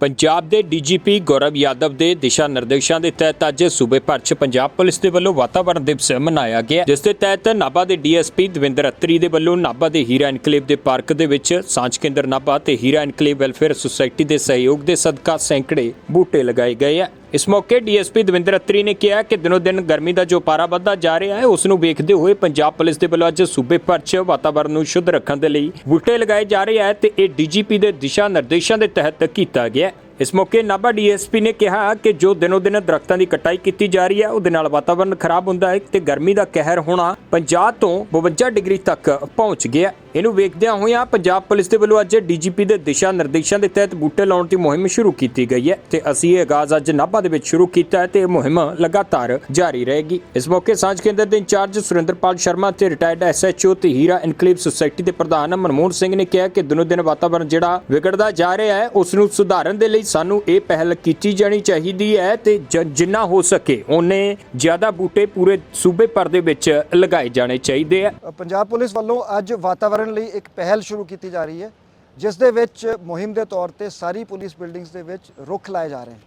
ਪੰਜਾਬ ਦੇ ਡੀਜੀਪੀ ਗੌਰਵ ਯਾਦਵ ਦੇ ਦਿਸ਼ਾ ਨਿਰਦੇਸ਼ਾਂ ਦੇ ਤਹਿਤ ਅੱਜ ਸੂਬੇ ਭਰ 'ਚ ਪੰਜਾਬ ਪੁਲਿਸ ਦੇ ਵੱਲੋਂ ਵਾਤਾਵਰਣ ਦਿਵਸ ਮਨਾਇਆ ਗਿਆ। ਜਿਸ ਦੇ ਤਹਿਤ ਨਾਭਾ ਦੇ ਡੀਐਸਪੀ ਦਵਿੰਦਰ ਅਤਰੀ ਦੇ ਵੱਲੋਂ ਨਾਭਾ ਦੇ ਹੀਰਾ ਐਨਕਲੇਵ ਦੇ ਪਾਰਕ ਦੇ ਵਿੱਚ ਸਾਂਝ ਕੇਂਦਰ ਨਾਭਾ ਤੇ ਹੀਰਾ ਐਨਕਲੇਵ ਵੈਲਫੇਅਰ ਸੁਸਾਇਟੀ ਦੇ ਸਹਿਯੋਗ ਦੇ ਸਦਕਾ ਸੈਂਕੜੇ ਬੂਟੇ ਲਗਾਏ ਗਏ ਆ। ਇਸ ਮੌਕੇ ਡੀਐਸਪੀ ਦਵਿੰਦਰ ਅਤਰੀ ਨੇ ਕਿਹਾ ਕਿ ਦਿਨੋ ਦਿਨ ਗਰਮੀ ਦਾ ਜੋ ਪਾਰਾ ਵੱਧਦਾ ਜਾ ਰਿਹਾ ਹੈ, ਉਸ ਨੂੰ ਵੇਖਦੇ ਹੋਏ ਪੰਜਾਬ ਪੁਲਿਸ ਦੇ ਵੱਲੋਂ ਅੱਜ ਸੂਬੇ ਭਰ 'ਚ ਵਾਤਾਵਰਣ ਨੂੰ ਸ਼ੁੱਧ ਰੱਖਣ ਦੇ ਲਈ ਬੂਟੇ ਲਗਾਏ ਜਾ ਰਹੇ ਹੈ ਤੇ ਇਹ ਡੀਜੀਪੀ ਦੇ ਦਿਸ਼ਾ ਨਿਰਦੇਸ਼ਾਂ ਦੇ ਤਹਿਤ ਕੀਤਾ ਗਿਆ ਹੈ। ਇਸ ਮੌਕੇ ਨਾਭਾ ਡੀਐਸਪੀ ਨੇ ਕਿਹਾ ਕਿ ਜੋ ਦਿਨੋ ਦਿਨ ਦਰਖਤਾਂ ਦੀ ਕਟਾਈ ਕੀਤੀ ਜਾ ਰਹੀ ਹੈ, ਉਹਦੇ ਨਾਲ ਵਾਤਾਵਰਣ ਖਰਾਬ ਹੁੰਦਾ ਹੈ ਤੇ ਗਰਮੀ ਦਾ ਕਹਿਰ ਹੋਣਾ 50 ਤੋਂ 52 ਡਿਗਰੀ ਤੱਕ ਪਹੁੰਚ ਗਿਆ ਇਹਨੂੰ ਵੇਖਦਿਆਂ ਹੋਇਆਂ ਪੰਜਾਬ ਪੁਲਿਸ ਦੇ ਵੱਲੋਂ ਅੱਜ ਡੀਜੀਪੀ ਦੇ ਦਿਸ਼ਾ ਨਿਰਦੇਸ਼ਾਂ ਦੇ ਤਹਿਤ ਬੂਟੇ ਲਾਉਣ ਦੀ ਮੁਹਿੰਮ ਸ਼ੁਰੂ ਕੀਤੀ ਗਈ ਹੈ ਤੇ ਅਸੀਂ ਇਹ ਆਗਾਜ਼ ਅੱਜ ਨਾਭਾ ਦੇ ਵਿੱਚ ਸ਼ੁਰੂ ਕੀਤਾ ਹੈ ਤੇ ਇਹ ਮੁਹਿੰਮ ਲਗਾਤਾਰ ਜਾਰੀ ਰਹੇਗੀ। ਇਸ ਮੌਕੇ ਸਾਂਝ ਕੇਂਦਰ ਦੇ ਇੰਚਾਰਜ ਸੁਰਿੰਦਰਪਾਲ ਸ਼ਰਮਾ ਤੇ ਰਿਟਾਇਰਡ ਐਸਐਚਓ ਤੇ ਹੀਰਾ ਇਨਕਲੇਵ ਸੁਸਾਇਟੀ ਦੇ ਪ੍ਰਧਾਨ ਮਨਮੋਹਨ ਸਿੰਘ ਨੇ ਕਿਹਾ ਕਿ ਦਿਨੋ ਦਿਨ ਵਾਤਾਵਰਣ ਜਿਹੜਾ ਵਿਗੜਦਾ ਜਾ ਰਿਹਾ ਹੈ, ਉਸ ਨੂੰ ਸੁਧਾਰਨ ਦੇ ਲਈ ਸਾਨੂੰ ਇਹ ਪਹਿਲ ਕੀਤੀ ਜਾਣੀ ਚਾਹੀਦੀ ਹੈ ਤੇ ਜ- ਜਿੰਨਾ ਹੋ ਸਕੇ ਉਹਨੇ ਜ਼ਿਆਦਾ ਬੂਟੇ ਪੂਰੇ ਸੂਬੇ ਭਰ ਦੇ ਵਿੱਚ ਲਗਾਏ ਜਾਣੇ ਚਾਹੀਦੇ ਆ। ਪੰਜਾਬ ਪੁਲਿਸ ਵੱਲੋਂ ਅੱਜ ਵਾਤਾਵਰਣ ਲਈ ਇੱਕ ਪਹਿਲ ਸ਼ੁਰੂ ਕੀਤੀ ਜਾ ਰਹੀ ਹੈ, ਜਿਸ ਦੇ ਵਿੱਚ ਮੁਹਿੰਮ ਦੇ ਤੌਰ ਤੇ ਸਾਰੀ ਪੁਲਿਸ ਬਿਲਡਿੰਗਸ ਦੇ ਵਿੱਚ ਰੁੱਖ ਲਾਏ ਜਾ ਰਹੇ ਹਨ।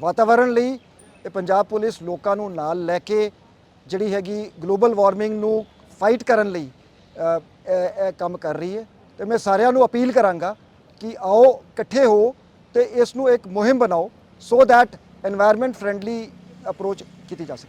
ਵਾਤਾਵਰਣ ਲਈ ਇਹ ਪੰਜਾਬ ਪੁਲਿਸ ਲੋਕਾਂ ਨੂੰ ਨਾਲ ਲੈ ਕੇ ਜਿਹੜੀ ਹੈਗੀ ਗਲੋਬਲ ਵਾਰਮਿੰਗ ਨੂੰ ਫਾਈਟ ਕਰਨ ਲਈ ਇਹ ਇਹ ਕੰਮ ਕਰ ਰਹੀ ਹੈ। ਤੇ ਮੈਂ ਸਾਰਿਆਂ ਨੂੰ ਅਪੀਲ ਕਰਾਂਗਾ ਕਿ ਆਓ, ਇਕੱਠੇ ਹੋ ਤੇ ਇਸ ਨੂੰ ਇੱਕ ਮੁਹਿੰਮ ਬਣਾਓ so that environment friendly approach ਕੀਤੀ ਜਾ ਸਕੇ।